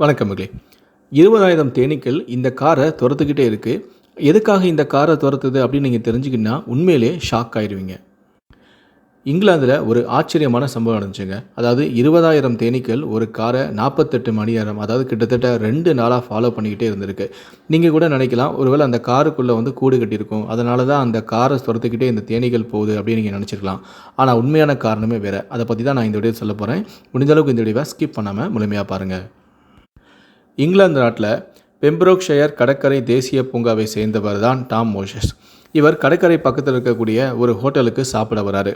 வணக்கம் மகளே. இருபதாயிரம் தேனீக்கள் இந்த காரை துரத்துக்கிட்டே இருக்குது எதுக்காக இந்த காரை துரத்துது அப்படின்னு நீங்கள் தெரிஞ்சுக்கிட்டா உண்மையிலே ஷாக் ஆயிடுவீங்க இங்கிலாந்தில் ஒரு ஆச்சரியமான சம்பவம் நடந்துச்சுங்க. அதாவது இருபதாயிரம் தேனீக்கள் ஒரு காரை நாற்பத்தெட்டு மணி நேரம் அதாவது கிட்டத்தட்ட ரெண்டு நாளாக ஃபாலோ பண்ணிக்கிட்டே இருந்திருக்கு. நீங்கள் கூட நினைக்கலாம் ஒருவேளை அந்த காருக்குள்ளே வந்து கூடு கட்டியிருக்கும். அதனால தான் அந்த காரை துரத்துக்கிட்டே இந்த தேனீக்கள் போகுது அப்படின்னு நீங்கள் நினச்சிருக்கலாம். ஆனால் உண்மையான காரணமே வேறு. அதை பற்றி தான் நான் இந்த வீடியோ சொல்ல போகிறேன் முடிஞ்சளவுக்கு இந்த வீடியோவை ஸ்கிப் பண்ணாமல் முழுமையாக பாருங்கள் இங்கிலாந்து நாட்டில் பெம்பரோக்ஷயர் கடற்கரை தேசிய பூங்காவை சேர்ந்தவர் தான் டாம் மோஷஸ். இவர் கடற்கரை பக்கத்தில் இருக்கக்கூடிய ஒரு ஹோட்டலுக்கு சாப்பிட வராரு.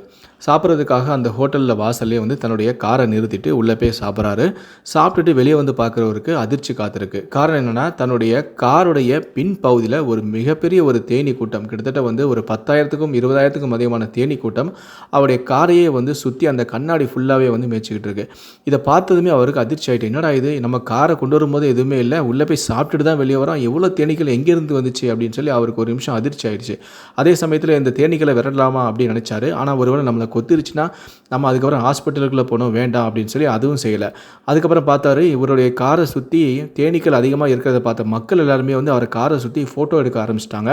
சாப்பிட்றதுக்காக அந்த ஹோட்டலில் வாசல்லே வந்து தன்னுடைய காரை நிறுத்திட்டு உள்ளே போய் சாப்பிட்றாரு. சாப்பிட்டுட்டு வெளியே வந்து பார்க்குறவருக்கு அதிர்ச்சி காத்திருக்கு. காரணம் என்னென்னா தன்னுடைய காருடைய பின் பகுதியில் ஒரு மிகப்பெரிய ஒரு தேனி கூட்டம் கிட்டத்தட்ட வந்து ஒரு பத்தாயிரத்துக்கும் இருபதாயிரத்துக்கும் அதிகமான தேனி கூட்டம் அவருடைய காரையே வந்து சுற்றி அந்த கண்ணாடி ஃபுல்லாகவே வந்து மேய்ச்சிக்கிட்டு இருக்கு. இதை பார்த்ததுமே அவருக்கு அதிர்ச்சி ஆகிட்டு என்னடா இது? நம்ம காரை கொண்டு வரும்போது எதுவுமே இல்லை. உள்ளே போய் சாப்பிட்டுட்டு தான் வெளியே வரோம். எவ்வளோ தேனீக்கள் எங்கேருந்து வந்துச்சு? அப்படின்னு சொல்லி அவருக்கு ஒரு நிமிஷம் அதிர்ச்சி ஆயிடுச்சு. அதே சமயத்தில் இந்த தேனீக்களை விரடலாமா அப்படின்னு நினச்சாரு. ஆனால் ஒருவேளை நம்மளை கொத்திருச்சுன்னா நம்ம அதுக்கப்புறம் ஹாஸ்பிட்டலுக்குள்ளே போகணும் வேண்டாம் அப்படின்னு சொல்லி அதுவும் செய்யலை. அதுக்கப்புறம் பார்த்தாரு இவருடைய காரை சுற்றி தேனீக்கள் அதிகமாக இருக்கிறத பார்த்த மக்கள் எல்லாருமே வந்து அவர் காரை சுற்றி ஃபோட்டோ எடுக்க ஆரம்பிச்சிட்டாங்க.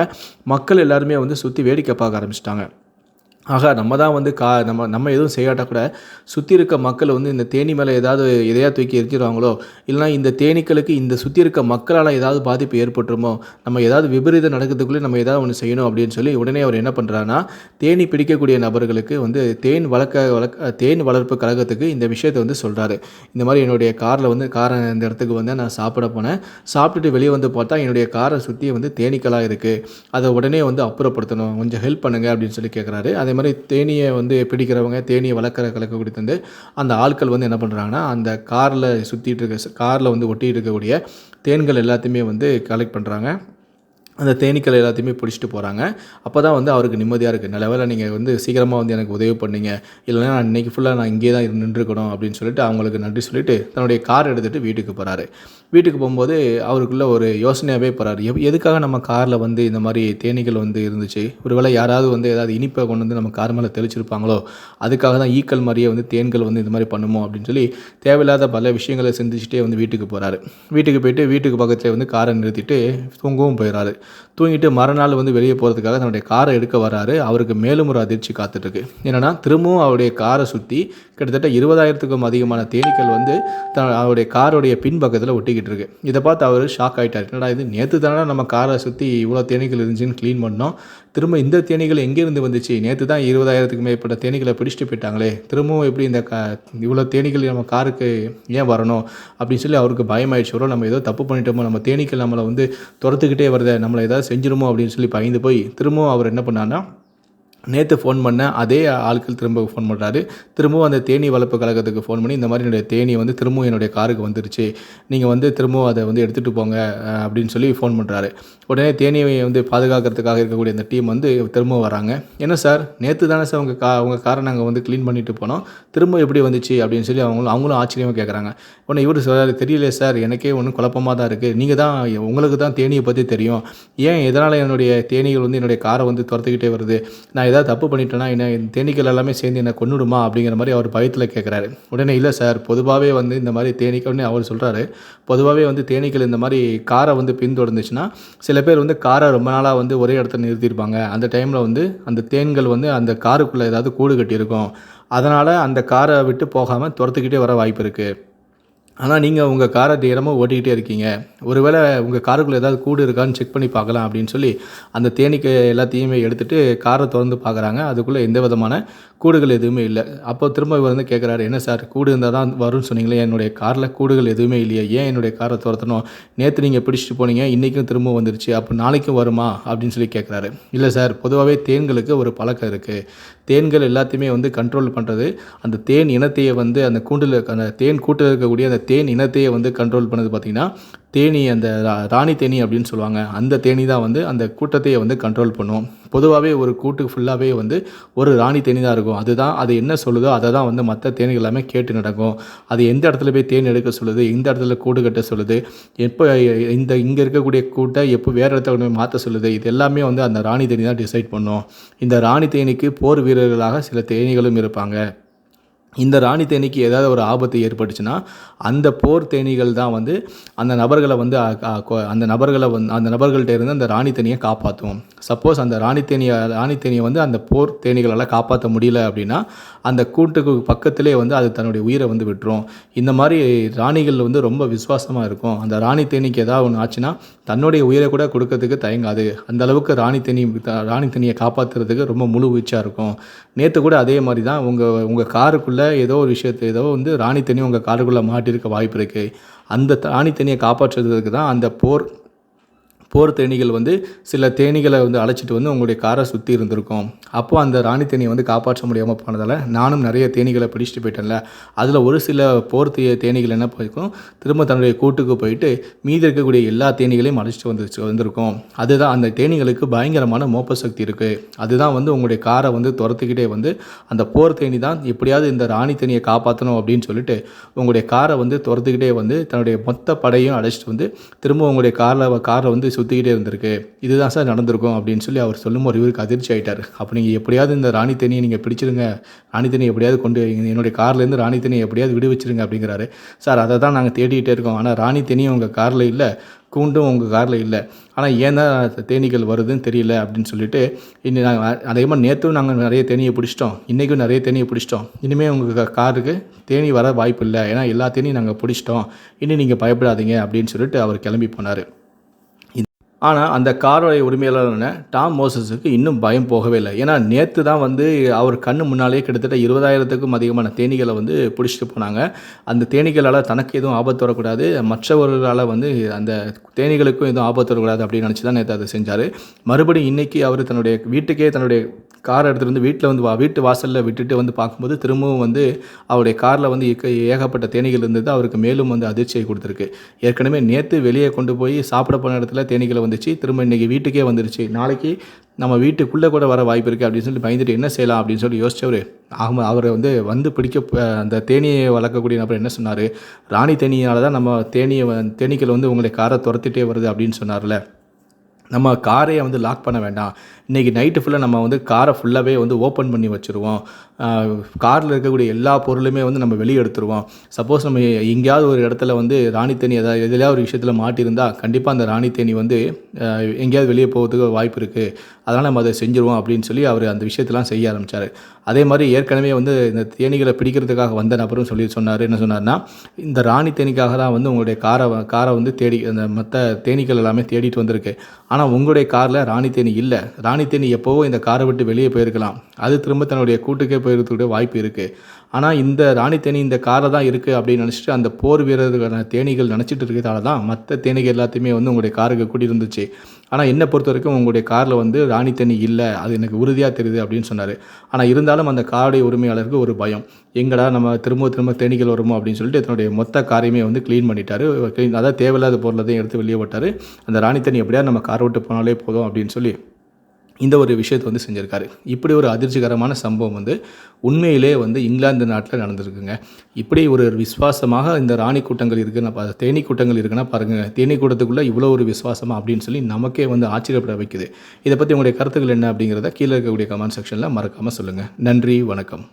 மக்கள் எல்லாருமே வந்து சுற்றி வேடிக்கை பார்க்க ஆரம்பிச்சிட்டாங்க. ஆக நம்ம தான் வந்து கா நம்ம நம்ம எதுவும் செய்யாட்டா கூட சுற்றி இருக்க மக்கள் வந்து இந்த தேனி மேலே ஏதாவது எதையா தூக்கி எரிச்சிடுவாங்களோ இல்லைனா இந்த தேனீக்களுக்கு இந்த சுற்றி இருக்க மக்களால் ஏதாவது பாதிப்பு ஏற்பட்டுருமோ நம்ம ஏதாவது விபரீதம் நடக்கிறதுக்குள்ளே நம்ம ஏதாவது ஒன்று செய்யணும் அப்படின்னு சொல்லி உடனே அவர் என்ன பண்ணுறாருன்னா தேனி பிடிக்கக்கூடிய நபர்களுக்கு வந்து தேன் வளர்க்க வளர்க்க தேன் வளர்ப்பு கழகத்துக்கு இந்த விஷயத்தை வந்து சொல்கிறாரு இந்த மாதிரி என்னுடைய காரில் வந்து காரை இந்த இடத்துக்கு வந்து நான் சாப்பிட போனேன். சாப்பிட்டுட்டு வெளியே வந்து பார்த்தா என்னுடைய காரை சுற்றி வந்து தேனீக்களாக இருக்குது அதை உடனே வந்து அப்புறப்படுத்தணும். கொஞ்சம் ஹெல்ப் பண்ணுங்க அப்படின்னு சொல்லி கேட்குறாரு அதே மாதிரி தேனியை வந்து பிடிக்கிறவங்க தேனியை வளர்க்குற கலக்கக்கூடிய வந்து அந்த ஆட்கள் வந்து என்ன பண்ணுறாங்கன்னா அந்த காரில் சுற்றிட்டு இருக்க காரில் வந்து ஒட்டிகிட்டு இருக்கக்கூடிய தேன்கள் எல்லாத்தையுமே வந்து கலெக்ட் பண்ணுறாங்க அந்த தேனீக்கள் எல்லாத்தையுமே பிடிச்சிட்டு போகிறாங்க அப்போ தான் வந்து அவருக்கு நிம்மதியாக இருக்குது நல்ல வேலை நீங்கள் வந்து சீக்கிரமாக வந்து எனக்கு உதவி பண்ணீங்க. இல்லைன்னா நான் இன்றைக்கி ஃபுல்லாக நான் இங்கே தான் நின்றுக்கணும் அப்படின்னு சொல்லிட்டு அவங்களுக்கு நன்றி சொல்லிட்டு தன்னுடைய கார் எடுத்துகிட்டு வீட்டுக்கு போகிறாரு வீட்டுக்கு போகும்போது அவருக்குள்ள ஒரு யோசனையாகவே போகிறாரு எவ் எதுக்காக நம்ம காரில் வந்து இந்த மாதிரி தேனீக்கள் வந்து இருந்துச்சு? ஒருவேளை யாராவது வந்து ஏதாவது இனிப்பை கொண்டு வந்து நம்ம கார் மேலே தெளிச்சிருப்பாங்களோ? அதுக்காக தான் ஈக்கள் மாதிரியே வந்து தேன்கள் வந்து இந்த மாதிரி பண்ணுமோ? அப்படின்னு சொல்லி தேவையில்லாத பல விஷயங்களை சிந்திச்சுட்டே வந்து வீட்டுக்கு போகிறாரு வீட்டுக்கு போயிட்டு வீட்டுக்கு பக்கத்தில் வந்து காரை நிறுத்திட்டு தூங்கவும் போயிடறாரு தூங்கிட்டு மறுநாள் வந்து வெளியே போகிறதுக்காக தன்னுடைய காரை எடுக்க வராரு. அவருக்கு மேலும் ஒரு அதிர்ச்சி காத்துட்ருக்கு. என்னென்னா திரும்பவும் அவருடைய காரை சுற்றி கிட்டத்தட்ட இருபதாயிரத்துக்கும் அதிகமான தேனீக்கள் வந்து த அவருடைய காருடைய பின்பக்கத்தில் ஒட்டிக்கிட்டு இருக்கு இதை பார்த்து அவர் ஷாக் ஆகிட்டார் என்னடா இது நேற்று தானே நம்ம காரை சுற்றி இவ்வளோ தேனீக்கள் இருந்துச்சுன்னு க்ளீன் பண்ணோம். திரும்ப இந்த தேனீகள் எங்கேருந்து வந்துச்சு? நேற்று தான் இருபதாயிரத்துக்கு மேற்பட்ட தேனீக்களை பிடிச்சிட்டு போயிட்டாங்களே. திரும்பவும் எப்படி இந்த க இவ்வளோ தேனீகள் நம்ம காருக்கு ஏன் வரணும்? அப்படின்னு சொல்லி அவருக்கு பயமாயிடுச்சு. நம்ம ஏதோ தப்பு பண்ணிட்டோமோ நம்ம தேனீக்கள் நம்மளை வந்து துரத்துக்கிட்டே வருதே நம்மளை ஏதாவது செஞ்சிருமோ அப்படின்னு சொல்லி பயந்து போய் திரும்பவும் அவர் என்ன பண்ணார்னா நேற்று ஃபோன் பண்ண அதே ஆட்கள் திரும்ப ஃபோன் பண்ணுறாரு திரும்பவும் அந்த தேனி வளர்ப்பு கழகத்துக்கு ஃபோன் பண்ணி இந்த மாதிரி என்னுடைய தேனி வந்து திரும்பவும் என்னுடைய காருக்கு வந்துருச்சு. நீங்கள் வந்து திரும்பவும் அதை வந்து எடுத்துகிட்டு போங்க அப்படின்னு சொல்லி ஃபோன் பண்ணுறாரு உடனே தேனியை வந்து பாதுகாக்கிறதுக்காக இருக்கக்கூடிய அந்த டீம் வந்து திரும்பவும் வராங்க. என்ன சார்? நேற்று தானே சார் உங்கள் கா உங்கள் காரை நாங்கள் வந்து க்ளீன் பண்ணிட்டு போனோம். திரும்ப எப்படி வந்துச்சு? அப்படின்னு சொல்லி அவங்களும் அவங்களும் ஆச்சரியமாக கேட்குறாங்க உடனே இவர் சொல்கிறாரு தெரியலையே சார் எனக்கே ஒன்றும் குழப்பமாக தான் இருக்குது நீங்கள் தான் உங்களுக்கு தான் தேனியை பற்றி தெரியும். ஏன் எதனால் என்னுடைய தேனீகள் வந்து என்னுடைய காரை வந்து துரத்துக்கிட்டே வருது? நான் ஏதாவது தப்பு பண்ணிட்டேன்னா என்ன தேனீக்கள் எல்லாமே சேர்ந்து என்னை கொண்டுடுமா அப்படிங்கிற மாதிரி அவர் பயத்தில் கேட்குறாரு உடனே இல்லை சார் பொதுவாகவே வந்து இந்த மாதிரி தேனீக்கள்னு அவர் சொல்கிறாரு பொதுவாகவே வந்து தேனீக்கள் இந்த மாதிரி காரை வந்து பின்தொடர்ந்துச்சுன்னா சில பேர் வந்து காரை ரொம்ப நாளாக வந்து ஒரே இடத்துல நிறுத்தியிருப்பாங்க. அந்த டைமில் வந்து அந்த தேன்கள் வந்து அந்த காருக்குள்ளே ஏதாவது கூடு கட்டியிருக்கும். அதனால் அந்த காரை விட்டு போகாமல் துரத்துக்கிட்டே வர வாய்ப்பு இருக்குது ஆனால் நீங்கள் உங்கள் காரை தீரமாக ஓட்டிக்கிட்டே இருக்கீங்க. ஒருவேளை உங்கள் காருக்குள்ளே ஏதாவது கூடு இருக்கான்னு செக் பண்ணி பார்க்கலாம் அப்படின்னு சொல்லி அந்த தேனீக்கு எல்லாத்தையுமே எடுத்துகிட்டு காரை திறந்து பார்க்குறாங்க. அதுக்குள்ளே எந்த விதமான கூடுகள் எதுவுமே இல்லை. அப்போ திரும்ப இவர் வந்து கேட்குறாரு என்ன சார் கூடு இருந்தால் தான் வரும்னு சொன்னீங்களே என்னுடைய காரில் கூடுகள் எதுவுமே இல்லையே ஏன் என்னுடைய காரை துரத்தணும் நேற்று நீங்கள் பிடிச்சிட்டு போனீங்க இன்றைக்கும் திரும்ப வந்துருச்சு அப்போ நாளைக்கும் வருமா? அப்படின்னு சொல்லி கேட்குறாரு இல்லை சார் பொதுவாகவே தேன்களுக்கு ஒரு பழக்கம் இருக்குது தேன்கள் எல்லாத்தையுமே வந்து கண்ட்ரோல் பண்ணுறது அந்த தேன் இனத்தையே வந்து அந்த கூண்டில் அந்த தேன் கூட்டில் இருக்கக்கூடிய அந்த தேன் இனத்தையே வந்து கண்ட்ரோல் பண்ணது பார்த்திங்கன்னா தேனி அந்த ரா- ராணி தேனி அப்படின்னு சொல்லுவாங்க. அந்த தேனி தான் வந்து அந்த கூட்டத்தையே வந்து கண்ட்ரோல் பண்ணும். பொதுவாகவே ஒரு கூட்டு ஃபுல்லாகவே வந்து ஒரு ராணி தேனி தான் இருக்கும். அதுதான் அது என்ன சொல்லுதோ அதை தான் வந்து மற்ற தேனி எல்லாமே கேட்டு நடக்கும். அது எந்த இடத்துல போய் தேன் எடுக்க சொல்லுது எந்த இடத்துல கூடு கட்ட சொல்லுது எப்போ இந்த இங்கே இருக்கக்கூடிய கூட்டை எப்போ வேறு இடத்துல கொண்டு போய் மாற்ற சொல்லுது இது எல்லாமே வந்து அந்த ராணி தேனி தான் டிசைட் பண்ணும். இந்த ராணி தேனிக்கு போர் வீரர்களாக சில தேனிகளும் இருப்பாங்க. இந்த ராணி தேனிக்கு ஏதாவது ஒரு ஆபத்து ஏற்பட்டுச்சுன்னா அந்த போர் தேனிகள் தான் வந்து அந்த நபர்களை வந்து அந்த நபர்களை வந்து அந்த நபர்கள்ட்ட இருந்து அந்த ராணி தேனியை காப்பாற்றும் சப்போஸ் அந்த ராணி தேனியை ராணி தேனியை வந்து அந்த போர் தேனிகளால் காப்பாற்ற முடியல அப்படின்னா அந்த கூட்டுக்கு பக்கத்திலே வந்து அது தன்னுடைய உயிரை வந்து விட்டுரும். இந்த மாதிரி ராணிகள் வந்து ரொம்ப விசுவாசமாக இருக்கும். அந்த ராணி தேனிக்கு ஏதாவது ஒன்று ஆச்சுன்னா தன்னுடைய உயிரை கூட கொடுக்கறதுக்கு தயங்காது. அந்த அளவுக்கு ராணி தேனி ராணி தேனியை காப்பாற்றுறதுக்கு ரொம்ப முழு வீச்சாக இருக்கும். நேற்று கூட அதே மாதிரி தான் உங்கள் உங்கள் காருக்குள்ளே ஏதோ ஒரு விஷயத்தை ஏதோ வந்து ராணி தண்ணி உங்கள் காருக்குள்ளே மாட்டிருக்க வாய்ப்பு இருக்குது அந்த ராணி தண்ணியை காப்பாற்றுறதுக்கு தான் அந்த போர் போர் தேனிகள் வந்து சில தேனிகளை வந்து அழைச்சிட்டு வந்து உங்களுடைய காரை சுற்றி இருந்திருக்கும். அப்போது அந்த ராணி தேனியை வந்து காப்பாற்ற முடியாமல் போனதால் நானும் நிறைய தேனீகளை பிடிச்சிட்டு போயிட்டேன்ல. அதில் ஒரு சில போர் தே என்ன போயிருக்கும்? திரும்ப தன்னுடைய கூட்டுக்கு போயிட்டு மீதி இருக்கக்கூடிய எல்லா தேனிகளையும் அழைச்சிட்டு வந்துச்சு வந்திருக்கும். அதுதான் அந்த தேனிகளுக்கு பயங்கரமான மோப்ப சக்தி இருக்குது அதுதான் வந்து உங்களுடைய காரை வந்து துரத்துக்கிட்டே வந்து அந்த போர் தேனி தான் எப்படியாவது இந்த ராணி தேனியை காப்பாற்றணும் அப்படின்னு சொல்லிட்டு உங்களுடைய காரை வந்து துரத்துக்கிட்டே வந்து தன்னுடைய மொத்த படையும் அழைச்சிட்டு வந்து திரும்ப உங்களுடைய காரில் காரை வந்து சுற்றிக்கிட்டே இருந்திருக்கு. இதுதான் சார் நடந்திருக்கும் அப்படின்னு சொல்லி அவர் சொல்லும்போது இவருக்கு அதிர்ச்சி ஆயிட்டார். அப்போ நீங்கள் எப்படியாவது இந்த ராணி தேனியை நீங்கள் பிடிச்சிருங்க. ராணி தேனி எப்படியாவது கொண்டு என்னுடைய கார்லேருந்து ராணி தேனியை எப்படியாவது விடுவிச்சிருங்க அப்படிங்கிறாரு. சார் அதை தான் நாங்கள் தேடிக்கிட்டே இருக்கோம். ஆனால் ராணி தேனியும் உங்கள் காரில் இல்லை. கூண்டும் உங்கள் காரில் இல்லை. ஆனால் ஏன் தான் தேனீக்கள் வருதுன்னு தெரியல அப்படின்னு சொல்லிட்டு இன்னும் நாங்கள் அதிகமாக நேற்றும் நாங்கள் நிறைய தேனியை பிடிச்சிட்டோம். இன்றைக்கும் நிறைய தேனியை பிடிச்சிட்டோம். இனிமேல் உங்கள் காருக்கு தேனி வர வாய்ப்பு இல்லை. ஏன்னா எல்லா தேனியும் நாங்கள் பிடிச்சிட்டோம். இனி நீங்கள் பயப்படாதீங்க அப்படின்னு சொல்லிட்டு அவர் கிளம்பி போனார். ஆனால் அந்த காரோடைய உரிமையாளரான டாம் மோசஸுக்கு இன்னும் பயம் போகவே இல்லை. ஏன்னா நேற்று தான் வந்து அவர் கண்ணு முன்னாலே கிட்டத்தட்ட இருபதாயிரத்துக்கும் அதிகமான தேனிகளை வந்து பிடிச்சிட்டு போனாங்க. அந்த தேனிகளால் தனக்கு எதுவும் ஆபத்து வரக்கூடாது. மற்றவர்களால் வந்து அந்த தேனீகளுக்கும் எதுவும் ஆபத்து வரக்கூடாது அப்படின்னு நினச்சி தான் நேற்று அதை செஞ்சார். மறுபடியும் இன்றைக்கி அவர் தன்னுடைய வீட்டுக்கே தன்னுடைய கார் எடுத்துகிட்டு வந்து வீட்டில் வந்து வா வீட்டு வாசலில் விட்டுட்டு வந்து பார்க்கும்போது திரும்பவும் வந்து அவருடைய காரில் வந்து ஏகப்பட்ட தேனீகள் இருந்தது. அவருக்கு மேலும் வந்து அதிர்ச்சியை கொடுத்துருக்கு. ஏற்கனவே நேற்று வெளியே கொண்டு போய் சாப்பிட போன இடத்துல தேனீகள் வந்துச்சு. திரும்ப இன்றைக்கி வீட்டுக்கே வந்துருச்சு. நாளைக்கு நம்ம வீட்டுக்குள்ளே கூட வர வாய்ப்பு இருக்குது அப்படின்னு சொல்லி பயந்துட்டு என்ன செய்யலாம் அப்படின்னு சொல்லி யோசிச்சவர். ஆகும் அவரை வந்து வந்து பிடிக்க அந்த தேனியை வளர்க்கக்கூடிய நபர் என்ன சொன்னார்? ராணி தேனியால் தான் நம்ம தேனியை வ- தேனீக்கள் வந்து உங்களை காரை துரத்திட்டே வருது அப்படின்னு சொன்னார்ல. நம்ம காரையை வந்து லாக் பண்ண வேண்டாம். இன்றைக்கி நைட்டு ஃபுல்லாக நம்ம வந்து காரை ஃபுல்லாகவே வந்து ஓப்பன் பண்ணி வச்சுருவோம். காரில் இருக்கக்கூடிய எல்லா பொருளுமே வந்து நம்ம வெளியே எடுத்துருவோம். சப்போஸ் நம்ம எங்கேயாவது ஒரு இடத்துல வந்து ராணி தேனி ஏதாவது எதுலையாவது ஒரு விஷயத்தில் மாட்டியிருந்தால் கண்டிப்பாக அந்த ராணி தேனி வந்து எங்கேயாவது வெளியே போகிறதுக்கு வாய்ப்பு இருக்குது அதனால் நம்ம அதை செஞ்சுருவோம் அப்படின்னு சொல்லி அவர் அந்த விஷயத்தெல்லாம் செய்ய ஆரம்பித்தார் அதே மாதிரி ஏற்கனவே வந்து இந்த தேனீகளை பிடிக்கிறதுக்காக வந்த நபரும் சொல்லி சொன்னார். என்ன சொன்னார்னா இந்த ராணி தேனிக்காக தான் வந்து உங்களுடைய காரை காரை வந்து தேடி அந்த மற்ற தேனீக்கள் எல்லாமே தேடிட்டு வந்திருக்கு. ஆனால் உங்களுடைய காரில் ராணி தேனி இல்லை. ராணி தேனி எப்போவோ இந்த காரை விட்டு வெளியே போயிருக்கலாம். அது திரும்ப தன்னுடைய கூட்டுக்கே போயிருக்கக்கூடிய வாய்ப்பு இருக்குது ஆனால் இந்த ராணி தேனி இந்த காரில் தான் இருக்குது அப்படின்னு நினச்சிட்டு அந்த போர் வீரர்களான தேனீகள் நினச்சிட்டு இருக்கிறதால தான் மற்ற தேனீகள் எல்லாத்தையுமே வந்து உங்களுடைய காருக்கு கூட்டியிருந்துச்சு ஆனால் என்னை பொறுத்த வரைக்கும் உங்களுடைய காரில் வந்து ராணி தண்ணி இல்லை அது எனக்கு உறுதியாக தெரியுது அப்படின்னு சொன்னார். ஆனால் இருந்தாலும் அந்த காருடைய உரிமையாளருக்கு ஒரு பயம். எங்கடா நம்ம திரும்ப திரும்ப தேனிகள் வருமோ அப்படின்னு சொல்லிட்டு தன்னுடைய மொத்த காரையுமே வந்து க்ளீன் பண்ணிட்டாரு. க்ளீன் அதாவது தேவையில்லாத பொருளை தான் எடுத்து வெளியே விட்டார் அந்த ராணி தண்ணி எப்படியா நம்ம கார் விட்டு போனாலே போதும் அப்படின்னு சொல்லி இந்த ஒரு விஷயத்தை வந்து செஞ்சுருக்காரு. இப்படி ஒரு அதிர்ச்சிகரமான சம்பவம் வந்து உண்மையிலே வந்து இங்கிலாந்து நாட்டில் நடந்திருக்குங்க. இப்படி ஒரு விசுவாசமாக இந்த ராணி கூட்டங்கள் இருக்குன்னா பா- தேனீ கூட்டங்கள் இருக்குன்னா பாருங்கள் தேனி கூட்டத்துக்குள்ளே இவ்வளோ ஒரு விசுவாசமாக அப்படின்னு சொல்லி நமக்கே வந்து ஆச்சரியப்பட வைக்குது. இதை பற்றி உங்களுடைய கருத்துக்கள் என்ன அப்படிங்கிறத கீழே இருக்கக்கூடிய கமெண்ட் செக்ஷனில் மறக்காமல் சொல்லுங்கள் நன்றி வணக்கம்.